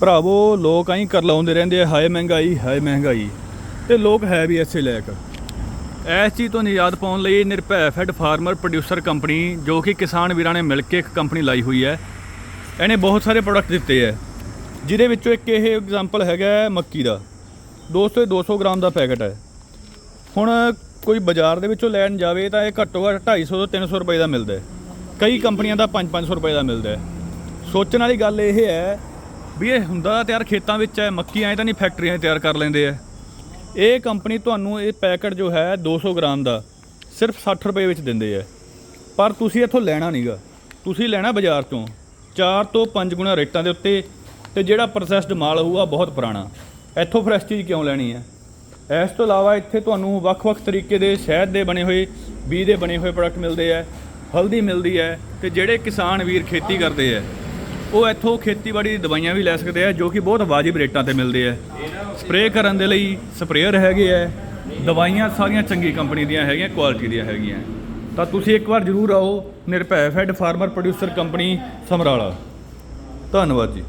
ਭਰਾਵੋ, ਲੋਕ ਆਈ ਕਰ ਲਾਉਂਦੇ ਰਹਿੰਦੇ ਆ, ਹਾਏ ਮਹਿੰਗਾਈ ਹਾਏ ਮਹਿੰਗਾਈ। ਤੇ ਲੋਕ ਹੈ ਵੀ ਐਸੇ ਲਾਇਕ ਇਸ ਚੀਜ਼ ਤੋਂ ਨਿਜਾਤ ਪਾਉਣ ਲਈ Nirbhai fed farmer producer company ਜੋ ਕਿ ਕਿਸਾਨ ਵੀਰਾਂ ਨੇ ਮਿਲ ਕੇ ਇੱਕ ਕੰਪਨੀ ਲਾਈ ਹੋਈ ਹੈ, ਇਹਨੇ ਬਹੁਤ ਸਾਰੇ ਪ੍ਰੋਡਕਟ ਦਿੱਤੇ ਹੈ, ਜਿਹਦੇ ਵਿੱਚੋਂ ਇੱਕ ਇਹ ਐਗਜ਼ਾਮਪਲ ਹੈਗਾ ਮੱਕੀ ਦਾ। ਦੋਸਤੋ, ਇਹ 200 ਗ੍ਰਾਮ ਦਾ ਪੈਕਟ ਹੈ। ਹੁਣ ਕੋਈ ਬਾਜ਼ਾਰ ਦੇ ਵਿੱਚੋਂ ਲੈਣ ਜਾਵੇ ਤਾਂ ਇਹ ਘੱਟੋ ਘੱਟ 250 ਤੋਂ 300 ਰੁਪਏ ਦਾ ਮਿਲਦਾ ਹੈ। ਕਈ ਕੰਪਨੀਆਂ ਦਾ 5-500 ਰੁਪਏ ਦਾ ਮਿਲਦਾ ਹੈ। ਸੋਚਣ ਵਾਲੀ ਗੱਲ ਇਹ ਹੈ ਵੀ ਇਹ ਹੁੰਦਾ ਤਿਆਰ ਖੇਤਾਂ ਵਿੱਚ ਹੈ, ਮੱਕੀ ਐਂ ਤਾਂ ਨਹੀਂ ਫੈਕਟਰੀਆਂ ਤਿਆਰ ਕਰ ਲੈਂਦੇ ਆ। ਇਹ ਕੰਪਨੀ ਤੁਹਾਨੂੰ ਇਹ ਪੈਕਟ ਜੋ ਹੈ 200 ਗ੍ਰਾਮ ਦਾ ਸਿਰਫ 60 ਰੁਪਏ ਵਿੱਚ ਦਿੰਦੇ ਆ। ਪਰ ਤੁਸੀਂ ਇੱਥੋਂ ਲੈਣਾ ਨਹੀਂਗਾ ਤੁਸੀਂ ਲੈਣਾ ਬਾਜ਼ਾਰ ਤੋਂ 4 ਤੋਂ 5 ਗੁਣਾ ਰੇਟਾਂ ਦੇ ਉੱਤੇ ਤੇ ਜਿਹੜਾ ਪ੍ਰੋਸੈਸਡ ਮਾਲ ਹੋਊਗਾ ਬਹੁਤ ਪੁਰਾਣਾ। ਇੱਥੋਂ ਫਰੈਸ਼ ਚੀਜ਼ ਕਿਉਂ ਲੈਣੀ ਹੈ ਇਸ ਤੋਂ ਇਲਾਵਾ ਇੱਥੇ ਤੁਹਾਨੂੰ ਵੱਖ-ਵੱਖ ਤਰੀਕੇ ਦੇ ਸ਼ਹਿਦ ਦੇ ਬਣੇ ਹੋਏ ਬੀਜ ਦੇ ਬਣੇ ਹੋਏ ਪ੍ਰੋਡਕਟ ਮਿਲਦੇ ਆ, ਹਲਦੀ ਮਿਲਦੀ ਹੈ ਤੇ ਜਿਹੜੇ ਕਿਸਾਨ ਵੀਰ ਖੇਤੀ ਕਰਦੇ ਆ ਉਹ ਇੱਥੋਂ ਖੇਤੀਬਾੜੀ ਦੀ ਦਵਾਈਆਂ ਵੀ ਲੈ ਸਕਦੇ ਆ, ਜੋ ਕਿ ਬਹੁਤ ਵਾਜਿਬ ਰੇਟਾਂ ਤੇ ਮਿਲਦੇ ਆ। ਸਪਰੇਅ ਕਰਨ ਦੇ ਲਈ ਸਪਰੇਅਰ ਹੈਗੇ ਆ, ਦਵਾਈਆਂ ਸਾਰੀਆਂ ਚੰਗੀ ਕੰਪਨੀ ਦੀਆਂ ਹੈਗੀਆਂ ਕੁਆਲਿਟੀ ਦੀਆਂ ਹੈਗੀਆਂ। ਤਾਂ ਤੁਸੀਂ ਇੱਕ ਵਾਰ ਜ਼ਰੂਰ ਆਓ, Nirbhai fed farmer producer company Samrala. ਧੰਨਵਾਦ ਜੀ।